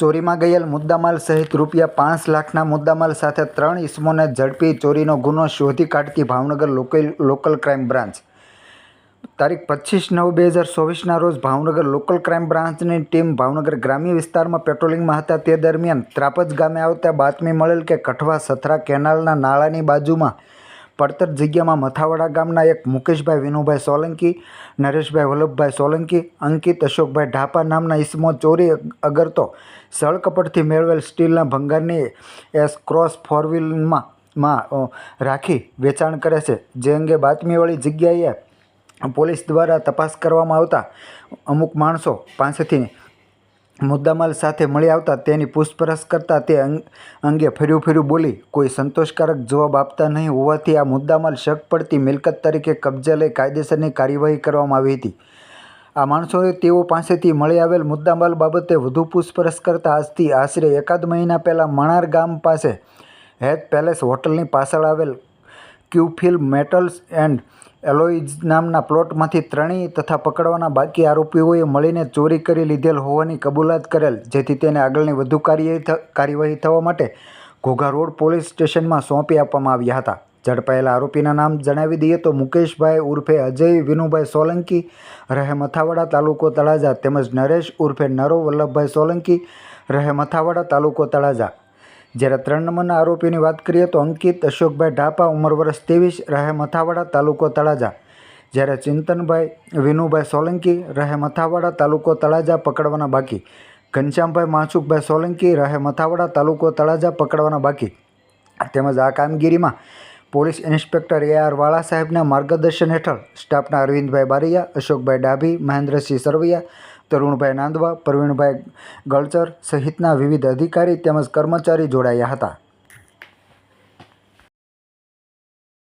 ચોરીમાં ગયેલ મુદ્દામાલ સહિત રૂપિયા પાંચ લાખના મુદ્દામાલ સાથે ત્રણ ઇસમોને ઝડપી ચોરીનો ગુનો શોધી કાઢતી Bhavnagar local local crime branch. તારીખ પચીસ નવ બે હજાર ચોવીસના રોજ ભાવનગર લોકલ ક્રાઇમ બ્રાન્ચની ટીમ ભાવનગર ગ્રામ્ય વિસ્તારમાં પેટ્રોલિંગમાં હતા. તે દરમિયાન ત્રાપજ ગામે આવતા બાતમી મળેલ કે કઠવા સથરા કેનાલના નાળાની બાજુમાં પડતર જગ્યામાં મથાવાડા ગામના એક મુકેશભાઈ, વિનુભાઈ સોલંકી, નરેશભાઈ, વલ્લભભાઈ સોલંકી, અંકિત, અશોકભાઈ ઢાપા નામના ઈસમો ચોરી અગરતો સળકપટથી મેળવેલ સ્ટીલના ભંગારની એસ ક્રોસ ફોરમાં રાખી વેચાણ કરે છે. જે અંગે બાતમીવાળી જગ્યાએ પોલીસ દ્વારા તપાસ કરવામાં આવતા અમુક માણસો પાસેથી મુદ્દામાલ સાથે મળી આવતા તેની પૂછપરછ કરતાં તે અંગે ફર્યું ફર્યું બોલી, કોઈ સંતોષકારક જવાબ આપતા નહીં હોવાથી આ મુદ્દામાલ શક પડતી મિલકત તરીકે કબજે લઈ કાયદેસરની કાર્યવાહી કરવામાં આવી હતી. આ માણસોએ તેઓ પાસેથી મળી આવેલ મુદ્દામાલ બાબતે વધુ પૂછપરછ કરતાં આજથી આશરે એકાદ મહિના પહેલાં મણાર ગામ પાસે હેત પેલેસ હોટલની પાછળ આવેલ ક્યુફિલ મેટલ્સ એન્ડ એલોઇઝ નામના પ્લોટમાંથી ત્રણેય તથા પકડવાના બાકી આરોપીઓએ મળીને ચોરી કરી લીધેલ હોવાની કબૂલાત કરેલ, જેથી તેને આગળની વધુ કાર્યવાહી થવા માટે ઘોઘા રોડ પોલીસ સ્ટેશનમાં સોંપી આપવામાં આવ્યા હતા. ઝડપાયેલા આરોપીના નામ જણાવી દઈએ તો મુકેશભાઈ ઉર્ફે અજય, વિનુભાઈ સોલંકી રહે મથાવાડા તાલુકો તળાજા, તેમજ નરેશ ઉર્ફે નરો વલ્લભભાઈ સોલંકી રહે મથાવાડા તાલુકો તળાજા. જ્યારે ત્રણ નંબરના આરોપીની વાત કરીએ તો અંકિત અશોકભાઈ ઢાપા ઉંમર વર્ષ ત્રેવીસ, રહે મથાવાડા તાલુકો તળાજા. જ્યારે ચિંતનભાઈ વિનુભાઈ સોલંકી, રહે મથાવાડા તાલુકો તળાજા, પકડવાના બાકી. ઘનશ્યામભાઈ માસુકભાઈ સોલંકી, રહે મથાવાડા તાલુકો તળાજા, પકડવાના બાકી. તેમજ આ કામગીરીમાં પોલીસ ઇન્સ્પેક્ટર એ આર વાળા સાહેબના માર્ગદર્શન હેઠળ સ્ટાફના અરવિંદભાઈ બારિયા, અશોકભાઈ ડાભી, મહેન્દ્રસિંહ સરવૈયા તરુણભાઈ નાંદવા પ્રવીણભાઈ ગળચર સહિતના વિવિધ અધિકારી તેમજ કર્મચારી જોડાયા હતા.